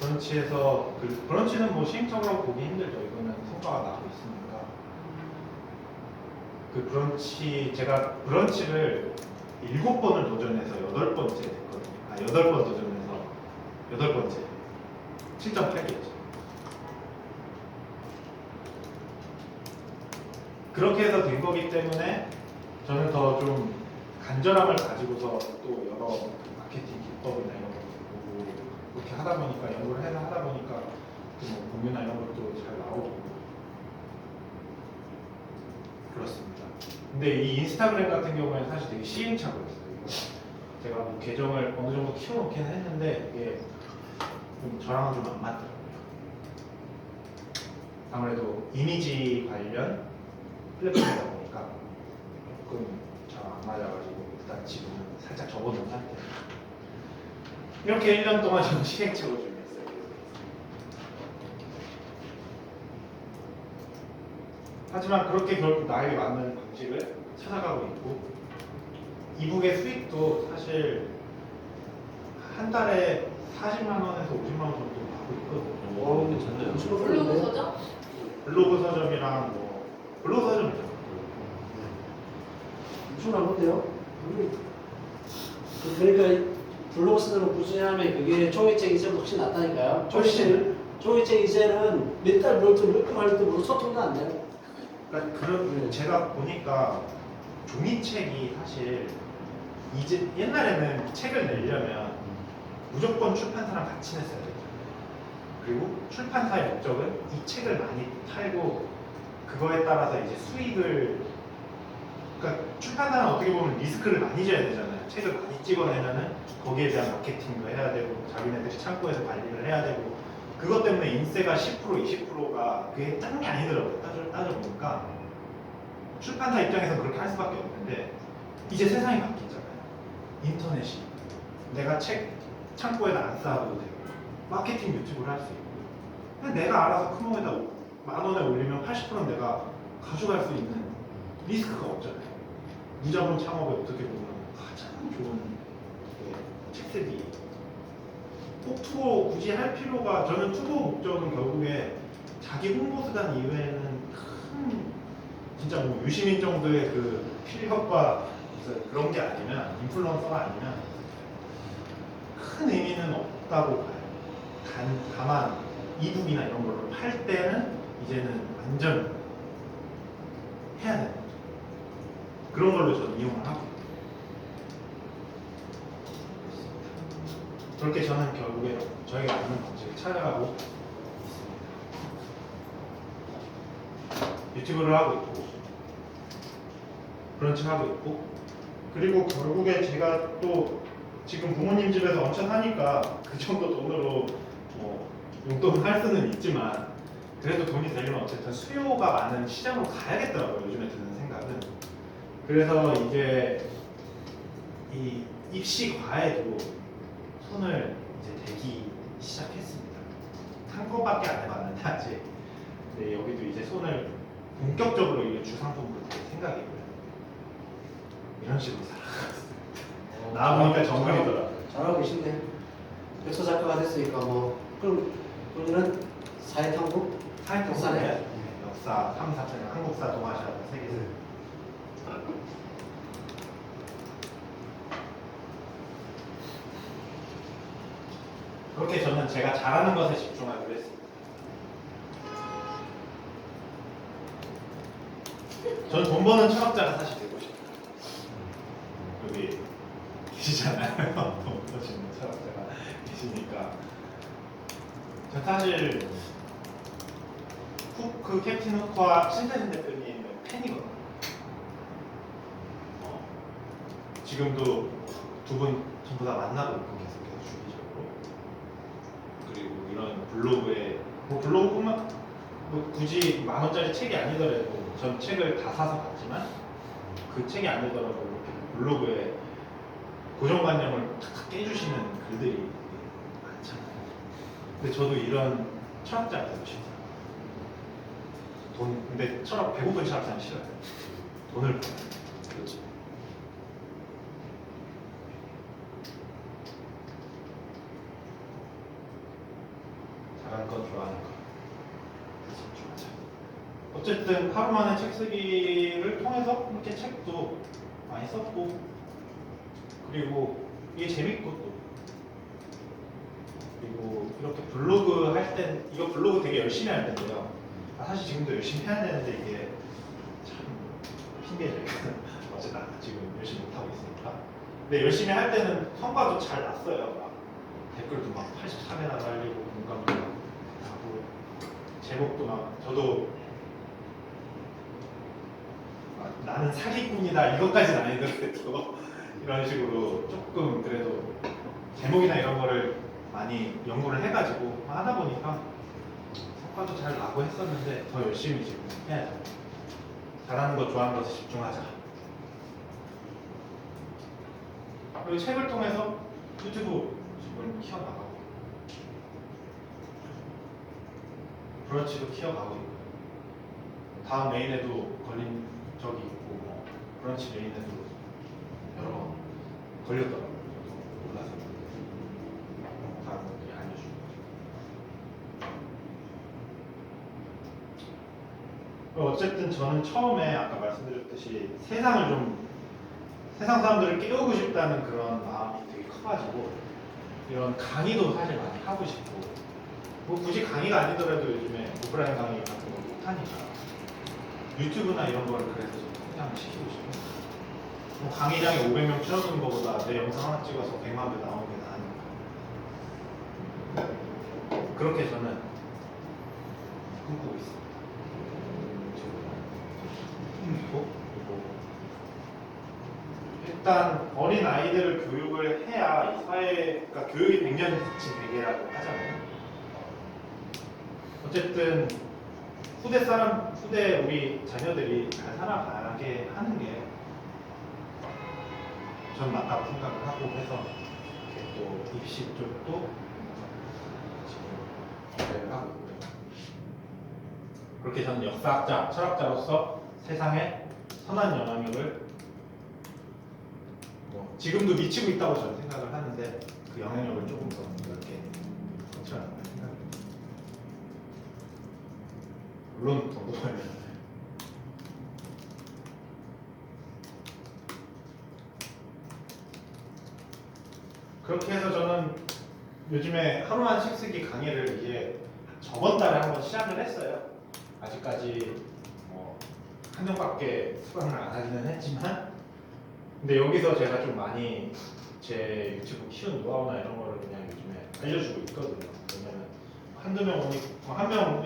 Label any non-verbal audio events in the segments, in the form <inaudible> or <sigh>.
브런치에서 그 브런치는 뭐 시행착오라고 보기 힘들죠. 이거는 성과가 나고 있으니까. 그 브런치 제가 브런치를 일곱 번을 도전해서 여덟 번째 됐거든요. 아 여덟 번 도전해서 여덟 번째 7.8개였죠. 그렇게 해서 된 거기 때문에 저는 더 좀 간절함을 가지고서 또 여러 마케팅 기법이나 이런 그렇게 하다 보니까 연구를 해서 하다 보니까 그뭐 공유나 이런 것도 잘 나오고 그렇습니다. 근데 이 인스타그램 같은 경우에는 사실 되게 시행착오였어요. 제가 뭐 계정을 어느 정도 키워놓긴 했는데 이게 좀 저랑은 좀 안 맞더라고요. 아무래도 이미지 관련 플랫폼이다 보니까 조금 잘 안 맞아가지고 일단 지금은 살짝 접어둔 상태. 이렇게 1년 동안 저는 시행착오 중이었어요. 하지만 그렇게 결국 나에게 맞는 방식을 찾아가고 있고 이북의 수익도 사실 한 달에 40만 원에서 50만 원 정도 받고 있거든요. 오, 괜찮네요. 블로그 서점? 블로그 서점이랑 뭐 블로그 서점이죠. 엄청난 건데요? 그러니까 블로그 쓰는 꾸준히 하면 그게 종이책 이제보다 훨씬 낫다니까요. 훨씬. 종이책 이제는 몇달 벌도 몇달 할때 뭐 소통도 안 돼요. 그러니까 그런 제가 보니까 종이책이 사실 이제 옛날에는 책을 내려면 무조건 출판사랑 같이 냈어야 됐죠. 그리고 출판사의 목적은 이 책을 많이 팔고 그거에 따라서 이제 수익을 그러니까 출판사는 어떻게 보면 리스크를 많이 져야 되잖아요. 책을 많이 찍어내면은 거기에 대한 마케팅도 해야 되고 자기네들이 창고에서 관리를 해야 되고 그것 때문에 인세가 10% 20%가 그게 짠게 아니더라고요. 따져, 따져보니까 출판사 입장에서 그렇게 할 수밖에 없는데 이제 세상이 바뀌잖아요. 인터넷이 내가 책 창고에다 안 쌓아도 되고 마케팅 유튜브를 할 수 있고 내가 알아서 큰 몸에다 만 원에 올리면 80%는 내가 가져갈 수 있는 리스크가 없잖아요. 무자본 창업에 어떻게 보면 가장 좋은 네, 책들이 꼭 투어 굳이 할 필요가 저는 투어 목적은 결국에 자기 홍보 수단 이외에는 큰 진짜 뭐 유시민 정도의 그 필력과 그런 게 아니면 인플루언서가 아니면 큰 의미는 없다고 봐요. 단, 다만 이북이나 이런 걸로 팔 때는 이제는 완전 해야 되는 거죠. 그런 걸로 저는 이용을 하고 있습니다. 그렇게 저는 결국에 저에게 맞는 방식을 찾아가고 있습니다. 유튜브를 하고 있고 브런치 하고 있고 그리고 결국에 제가 또 지금 부모님 집에서 엄청 하니까 그 정도 돈으로 뭐 용돈을 할 수는 있지만 그래도 돈이 되려면 어쨌든 수요가 많은 시장으로 가야겠더라고요 요즘에 드는 생각은 그래서 이제 이 입시 과에도 손을 이제 대기 시작했습니다. 한 건밖에 안 해봤는데 <laughs> 아직. 근데 여기도 이제 손을 본격적으로 이게 주상품으로 될 생각이고요. 이런 식으로 살아갔어요 나 보니까 정글이더라 잘하고 계신데. 역사 작가가 됐으니까 뭐 그럼 우리는 사회탐구? 사회통 역사네. 네, 역사, 탐사, 한국사, 동아시아, 세계사. 그렇게 저는 제가 잘하는 것에 집중하기로 했습니다. 저는 돈 버는 철학자가 사실 되고 싶어요. 여기 계시잖아요. <laughs> 돈 버시는 철학자가 계시니까. 저 사실 후크 캡틴 후크와 신세진 대표님의 팬이거든요. 어, 지금도 두 분 전부 다 만나고 있고 계속해서 주기적으로 그리고 이런 블로그에 뭐 블로그뿐만 뭐 굳이 만 원짜리 책이 아니더라도 전 책을 다 사서 봤지만 그 책이 아니더라도 블로그에 고정관념을 탁탁 깨주시는 글들이 많잖아요. 근데 저도 이런 철학자가 되고 싶어요. 돈 근데 철학 배고픈 철학자는 싫어요. 돈을. 그렇죠. 거 좋아하는가 집중하자. 어쨌든 하루 만에 책 쓰기를 통해서 이렇게 책도 많이 썼고 그리고 이게 재밌고 또 그리고 이렇게 블로그 할 땐 이거 블로그 되게 열심히 할 텐데요. 아, 사실 지금도 열심히 해야 되는데 이게 참 핑계를 <laughs> 어쨌든 지금 열심히 못 하고 있으니까. 근데 열심히 할 때는 성과도 잘 났어요. 막 댓글도 막 83회나 달리고 공감도 막 하고 제목도 막 저도 막 나는 사기꾼이다 이것까지는 아니더라도 <laughs> 이런 식으로 조금 그래도 제목이나 이런 거를 많이 연구를 해가지고 하다 보니까 성과도 잘 나고 했었는데 더 열심히 지금 해야죠. 잘하는 거 좋아하는 것에 집중하자. 그리고 책을 통해서 유튜브 지금 키워나가고 브런치도 키워가고 있고 다음 메인에도 걸린 적이 있고 뭐 브런치 메인에도 여러 번 걸렸더라고요. 저도 몰라서 다른 분들이 알려주고 어쨌든 저는 처음에 아까 말씀드렸듯이 세상을 좀 세상 사람들을 깨우고 싶다는 그런 마음이 되게 커가지고 이런 강의도 사실 많이 하고 싶고 뭐 굳이 강의가 아니더라도 요즘에 오프라인 강의 같은 거 못하니까 유튜브나 이런 거를 그래서 좀 성장을 시키고 싶어요. 뭐 강의장에 500명 채워주는 것보다 내 영상 하나 찍어서 100만 뷰 나오는 게 나으니까. 그렇게 저는 꿈꾸고 있습니다. 그리고 일단 어린 아이들을 교육을 해야 이 사회가 교육이 100년 지친 베개라고 하잖아요. 어쨌든 후대 사람, 후대 우리 자녀들이 잘 살아가게 하는 게 저는 맞다고 생각을 하고 해서 이렇게 또 입시 쪽도 지금 기대를 하고 있고요. 그렇게 저는 역사학자, 철학자로서 세상에 선한 영향력을 뭐 지금도 미치고 있다고 저는 생각을 하는데 그 영향력을 조금 더 넓게 성취하는 생각입니다. 물론 돈도 벌면 그렇게 해서 저는 요즘에 하루만 식쓰기 강의를 이제 저번 달에 한번 시작을 했어요. 아직까지 뭐 한 명밖에 수강을 안 하기는 했지만 근데 여기서 제가 좀 많이 제 유튜브 키운 노하우나 이런 거를 그냥 요즘에 알려주고 있거든요. 왜냐면 한두 명 오니 한명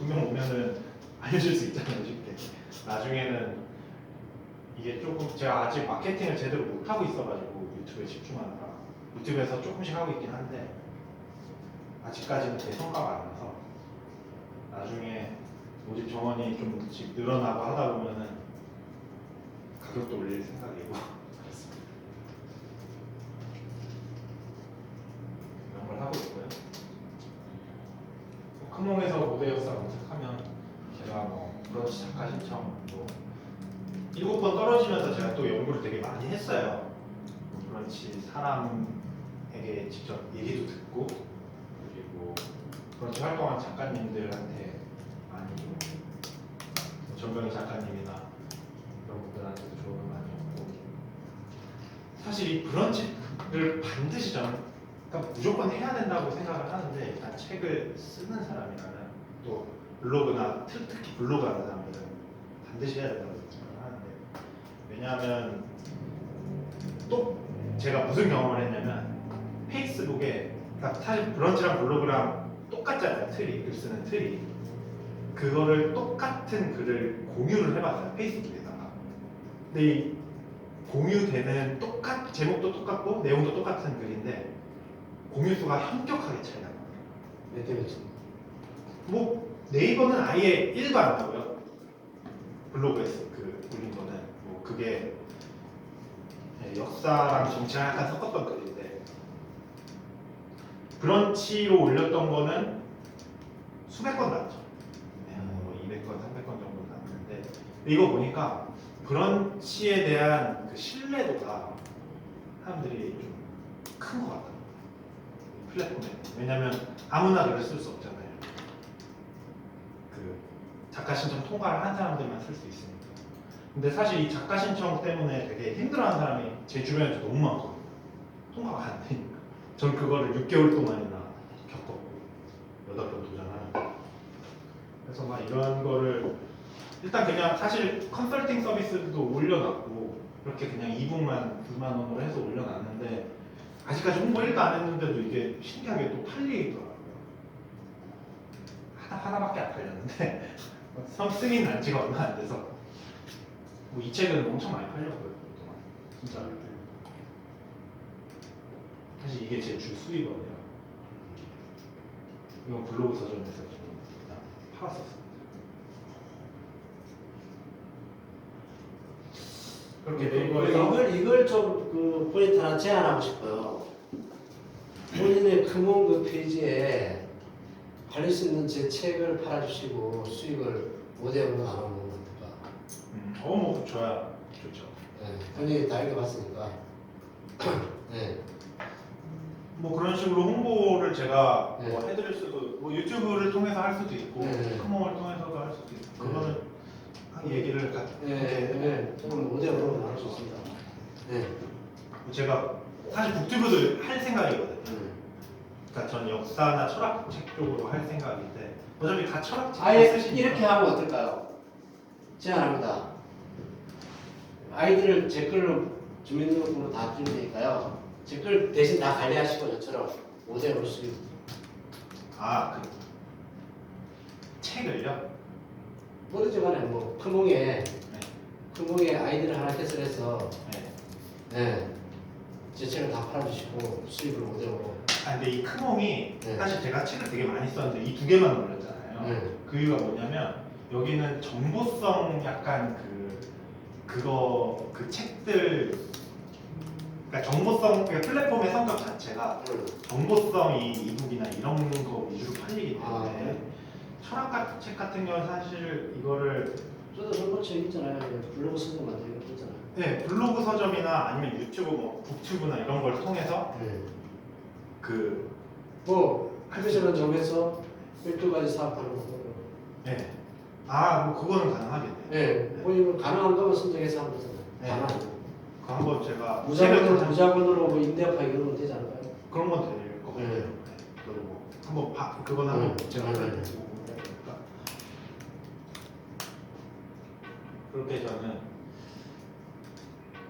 에두명 오면은 알려줄 수 있잖아요, 쉽게. 나중에는 이게 조금 제가 아직 마케팅을 제대로 못 하고 있어가지고 유튜브에 집중하느라 유튜브에서 조금씩 하고 있긴 한데 아직까지는 제 성과가 안 나서 나중에 모집 정원이 좀씩 늘어나고 하다 보면은 가격도 올릴 생각이고 43도. 일곱 번 떨어지면서 제가 또 연구를 되게 많이 했어요. 그렇지 사람에게 직접 얘기도 듣고 그리고 그렇지 활동한 작가님들한테 많이 뭐 전병희 작가님이나 이런 분들한테도 조언을 많이 얻고 사실 이 브런치를 반드시 저는 그러니까 무조건 해야 된다고 생각을 하는데 일단 책을 쓰는 사람이라면 또 블로그나 특히 블로그 하는 사람들은 반드시 해야 된다고 생각을 하는데 왜냐하면 또 제가 무슨 경험을 했냐면 페이스북에 사실 브런치랑 블로그랑 똑같잖아요 틀이 글 쓰는 틀이 그거를 똑같은 글을 공유를 해봤어요 페이스북에다가 근데 이 공유되는 똑같 제목도 똑같고 내용도 똑같은 글인데 공유 수가 현격하게 차이 나요. 몇 대 몇입 뭐 네이버는 아예 1도 안 나고요. 블로그에서 그 올린 거는 뭐 그게 예, 역사랑 정치랑 약간 섞었던 글인데 브런치로 올렸던 거는 수백 건 나왔죠. 네, 뭐 200건, 300건 정도 나왔는데 이거 보니까 브런치에 대한 그 신뢰도가 사람들이 좀 큰 것 같아요. 플랫폼에 왜냐면 아무나 글을 쓸 수 없잖아요. 작가 신청 통과를 한 사람들만 쓸 수 있습니다. 근데 사실 이 작가 신청 때문에 되게 힘들어하는 사람이 제 주변에도 너무 많거든요. 통과가 안 되니까. 전 그거를 6개월 동안이나 겪었고 8번 도전하는 그래서 막 이런 거를 일단 그냥 사실 컨설팅 서비스도 올려놨고 이렇게 그냥 2분만 9만 원으로 해서 올려놨는데 아직까지 홍보 1도 안 했는데도 이게 신기하게 또 팔리더라고요. 하나, 하나밖에 안 팔렸는데 선 승인 난 지가 얼마 안 돼서. 뭐 이 책은 엄청 많이 팔렸고요 그동안. 진짜. 사실 이게 제 주 수입원이라 이건 블로그 서점에서 좀 그냥 팔았었습니다 그렇게 네이버에서 이걸 이걸 좀그 포인트 하나 제안하고 싶어요. 본인의 금원 그 페이지에 팔릴 수 있는 제 책을 팔아주시고 수익을 5대5로 나누는 겁니다. 음, 어 뭐 좋아요 좋죠 네, 본인이 다 읽어봤으니까. 네. 뭐 그런 식으로 홍보를 제가 네. 뭐 해드릴 수도 뭐 유튜브를 통해서 할 수도 있고 네. 크몽을 통해서도 할 수도 있고 네. 그거는 한 얘기를 같이 네, 네, 저는 5대5로 나눌 수 있습니다. 네. 제가 사실 북튜브도 할 생각이거든요. 음. 그러니까 전 역사나 철학 책 쪽으로 할 생각인데 어차피 다 철학 책 아예 쓰시니까 이렇게 하면 어떨까요? 제안합니다. 아이들을 제 글로 주민등록번호 다 주면 되니까요. 제글 대신 다 관리하시고 저처럼 5대5로 수익. 아그 책을요? 모르지 간에 뭐 크몽에 네. 크몽에 아이들을 하나 개설해서 네. 네. 제 책을 다 팔아주시고 수익을 5대5로. 아 근데 이 크몽이 네. 사실 제가 책을 되게 많이 썼는데 이 두 개만 올렸잖아요. 네. 그 이유가 뭐냐면 여기는 정보성 약간 그 그거 그 책들 그러니까 정보성 그러니까 플랫폼의 성격 자체가 음. 정보성이 이북이나 이런 거 위주로 팔리기 때문에 아, 네. 철학 같은 책 같은 경우는 사실 이거를 저도 저번 책 있잖아요. 블로그 쓰고 거 있잖아요. 네, 블로그 서점이나 아니면 유튜브 뭐 북튜브나 이런 걸 통해서 네. 그뭐 할배처럼 정해서 12가지 사업하는 거. 네. 아, 뭐 그거는 가능하겠네. 네. 본인은 가능한 거만 선정해서 하면 되잖아요. 네. 가능한. 그 한번 제가 책을 무자본으로 뭐 임대업화 이런 건 되지 않을까요? 그런 건될것 같아요. 네. 네. 그리고 한번 봐, 그건 한번 네. 제가 네. 해보고 그러니까 그렇게 저는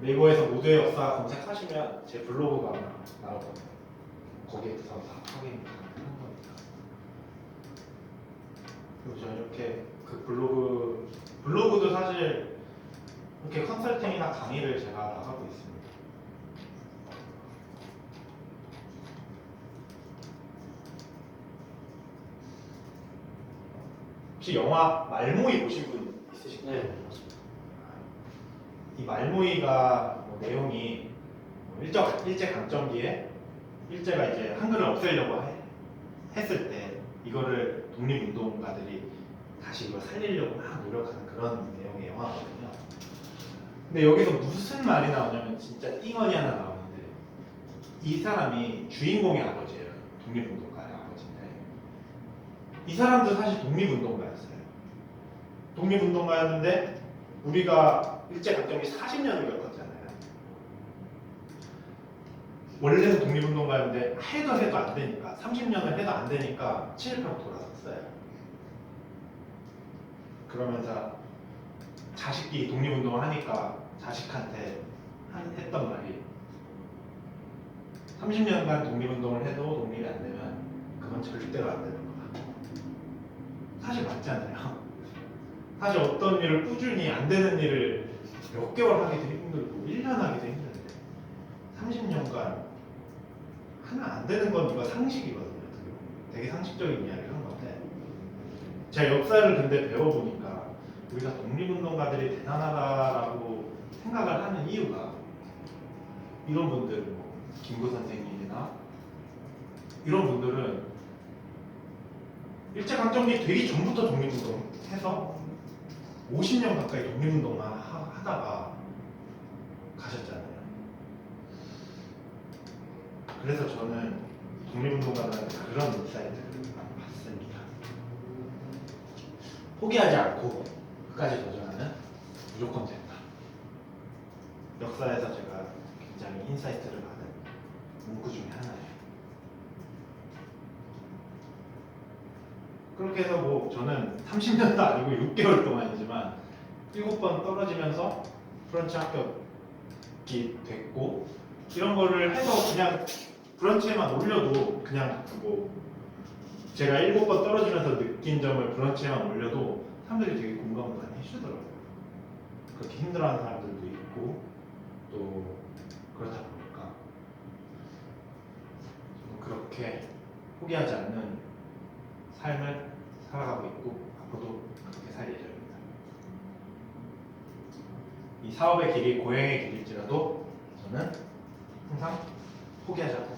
네이버에서 모두의 역사 검색하시면 제 블로그가 아마 나오거든요. 거기에서 다 확인 가능한 겁니다. 그리고 저는 이렇게 그 블로그 블로그도 사실 이렇게 컨설팅이나 강의를 제가 나가고 있습니다. 혹시 영화 말모이 보신 분 있으신가요? 네. 맞습니다. 이 말모이가 뭐 내용이 뭐 일제, 일제 강점기에 일제가 이제 한글을 없애려고 해- 했을 때 이거를 독립운동가들이 다시 이걸 살리려고 막 노력하는 그런 내용의 영화거든요. 근데 여기서 무슨 말이 나오냐면 진짜 띵언이 하나 나오는데 이 사람이 주인공의 아버지예요. 독립운동가의 아버지인데 이 사람도 사실 독립운동가였어요. 독립운동가였는데 우리가 일제강점기 40년을 겪었잖아요. 원래는 독립운동가였는데 해도 해도 안 되니까 30년을 해도 안 되니까 친일파로 돌아섰어요. 그러면서 자식이 독립운동을 하니까 자식한테 한- 했던 말이 30년간 독립운동을 해도 독립이 안 되면 그건 절대로 안 되는 거다. 사실 맞잖아요. 사실 어떤 일을 꾸준히 안 되는 일을 몇 개월 하기도 힘들고 1년 하기도 힘든데 30년간 하면 안 되는 건 이거 상식이거든요. 되게 상식적인 이야기를 한 건데 제가 역사를 근데 배워보니까 우리가 독립운동가들이 대단하다라고 생각을 하는 이유가 이런 분들 뭐 김구 선생님이나 이런 분들은 일제강점기 되기 전부터 독립운동 해서 50년 가까이 독립운동만 하- 하다가 가셨잖아요. 그래서 저는 독립운동가는 그런 인사이트를 봤습니다. 포기하지 않고 끝까지 도전하는 무조건 된다. 역사에서 제가 굉장히 인사이트를 받은 문구 중에 하나예요. 그렇게 해서 뭐 저는 30년도 아니고 6개월 동안이지만 7번 떨어지면서 브런치 합격이 됐고 이런 거를 해서 그냥 브런치에만 올려도 그냥 뭐 제가 7번 떨어지면서 느낀 점을 브런치에만 올려도 사람들이 되게 공감을 많이 해주더라고요. 그렇게 힘들어하는 사람들도 있고 또 그렇다 보니까 그렇게 포기하지 않는 삶을 살아가고 있고 앞으로도 그렇게 살 예정입니다. 이 사업의 길이 고행의 길일지라도 저는 항상 포기하지 않고